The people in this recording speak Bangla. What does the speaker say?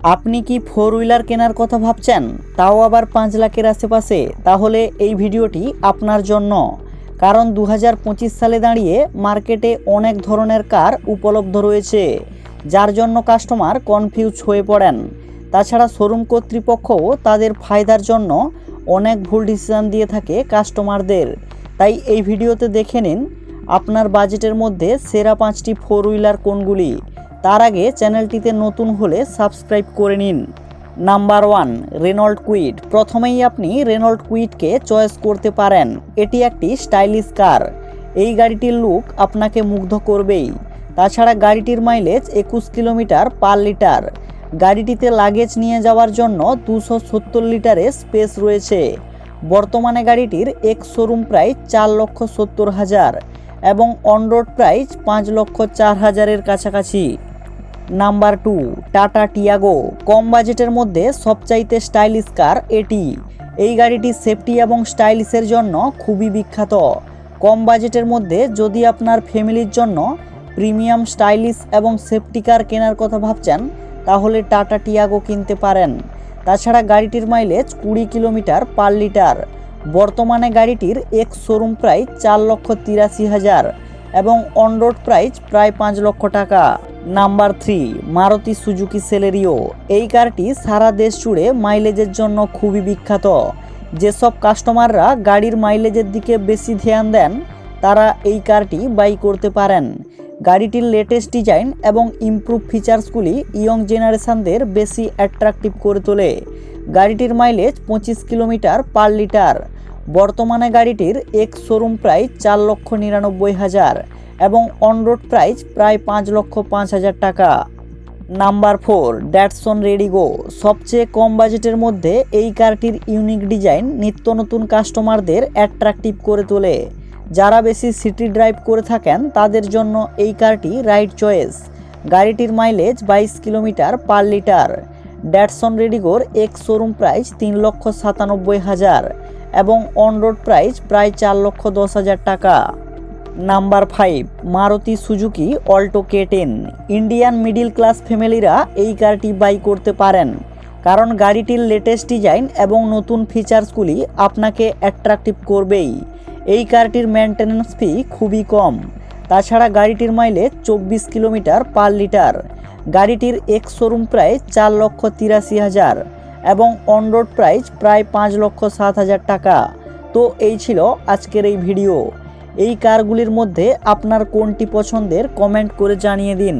আপনি কি ফোর হুইলার কেনার কথা ভাবছেন? তাও আবার পাঁচ লাখের আশেপাশে? তাহলে এই ভিডিওটি আপনার জন্য। কারণ দু হাজার পঁচিশ সালে দাঁড়িয়ে মার্কেটে অনেক ধরনের কার উপলব্ধ রয়েছে, যার জন্য কাস্টমার কনফিউজ হয়ে পড়েন। তাছাড়া শোরুম কর্তৃপক্ষও তাদের ফায়দার জন্য অনেক ভুল ডিসিশান দিয়ে থাকে কাস্টমারদের তাই এই ভিডিওতে দেখে নিন, আপনার বাজেটের মধ্যে সেরা পাঁচটি ফোর হুইলার কোনগুলি? তার আগে চ্যানেলটিতে নতুন হলে সাবস্ক্রাইব করে নিন। Number one, Renault Kwid. প্রথমেই আপনি রেনল্ড কুইডকে চয়েস করতে পারেন। এটি একটি স্টাইলিশ কার। এই গাড়িটির লুক আপনাকে মুগ্ধ করবেই। তাছাড়া গাড়িটির মাইলেজ একুশ কিলোমিটার পার লিটার। গাড়িটিতে লাগেজ নিয়ে যাওয়ার জন্য দুশো সত্তর লিটারের স্পেস রয়েছে। বর্তমানে গাড়িটির এক শোরুম প্রাইস চার লক্ষ সত্তর হাজার এবং অনরোড প্রাইস পাঁচ লক্ষ চার হাজারের কাছাকাছি। Number two, Tata Tiago. কম বাজেটের মধ্যে সবচাইতে স্টাইলিশ কার এটি? এই গাড়িটি সেফটি এবং স্টাইলিশের জন্য খুবই বিখ্যাত। কম বাজেটের মধ্যে যদি আপনার ফ্যামিলির জন্য প্রিমিয়াম স্টাইলিশ এবং সেফটি কার কেনার কথা ভাবছেন, তাহলে টাটা টিয়াগো কিনতে পারেন। তাছাড়া গাড়িটির মাইলেজ কুড়ি কিলোমিটার পার লিটার। বর্তমানে গাড়িটির এক শোরুম প্রাইস চার লক্ষ তিরাশি হাজার এবং অনরোড প্রাইস প্রায় পাঁচ লক্ষ টাকা। Number three, Maruti Suzuki Celerio. এই কারটি সারা দেশ জুড়ে মাইলেজের জন্য খুবই বিখ্যাত। যেসব কাস্টমাররা গাড়ির মাইলেজের দিকে বেশি ধ্যান দেন, তারা এই কারটি বাই করতে পারেন। গাড়িটির লেটেস্ট ডিজাইন এবং ইমপ্রুভ ফিচার্সগুলি ইয়ং জেনারেশানদের বেশি অ্যাট্রাকটিভ করে তোলে। গাড়িটির মাইলেজ পঁচিশ কিলোমিটার পার লিটার বর্তমানে গাড়িটির এক শোরুম প্রায় চার লক্ষ নিরানব্বই হাজার। এবং অনরোড প্রাইস প্রায় পাঁচ লক্ষ পাঁচ হাজার টাকা। নাম্বার ফোর ড্যাটসন রেডিগো সবচেয়ে কম বাজেটের মধ্যে এই কারটির ইউনিক ডিজাইন নিত্য নতুন কাস্টমারদের অ্যাট্রাকটিভ করে তোলে। যারা বেশি সিটি ড্রাইভ করে থাকেন, তাদের জন্য এই কারটি রাইট চয়েস গাড়িটির মাইলেজ বাইশ কিলোমিটার পার লিটার। ড্যাটসন রেডিগোর এক শোরুম প্রাইস তিন লক্ষ সাতানব্বই হাজার এবং অনরোড প্রাইস প্রায় চার লক্ষ দশ হাজার টাকা। Number five, Maruti Suzuki, Alto K ten. Indian middle class ফ্যামিলিরা এই কারটি বাই করতে পারেন। কারণ গাড়িটির লেটেস্ট ডিজাইন এবং নতুন ফিচার্সগুলি আপনাকে অ্যাট্রাকটিভ করবেই। এই কারটির মেনটেন্যান্স ফি খুবই কম। তাছাড়া গাড়িটির মাইলেজ চব্বিশ কিলোমিটার পার লিটার। গাড়িটির এক শোরুম প্রাইস চার লক্ষ তিরাশি হাজার এবং অনরোড প্রাইস প্রায় পাঁচ লক্ষ সাত হাজার টাকা। তো এই ছিল আজকের এই ভিডিও। এই কারগুলির মধ্যে আপনার কোনটি পছন্দের কমেন্ট করে জানিয়ে দিন।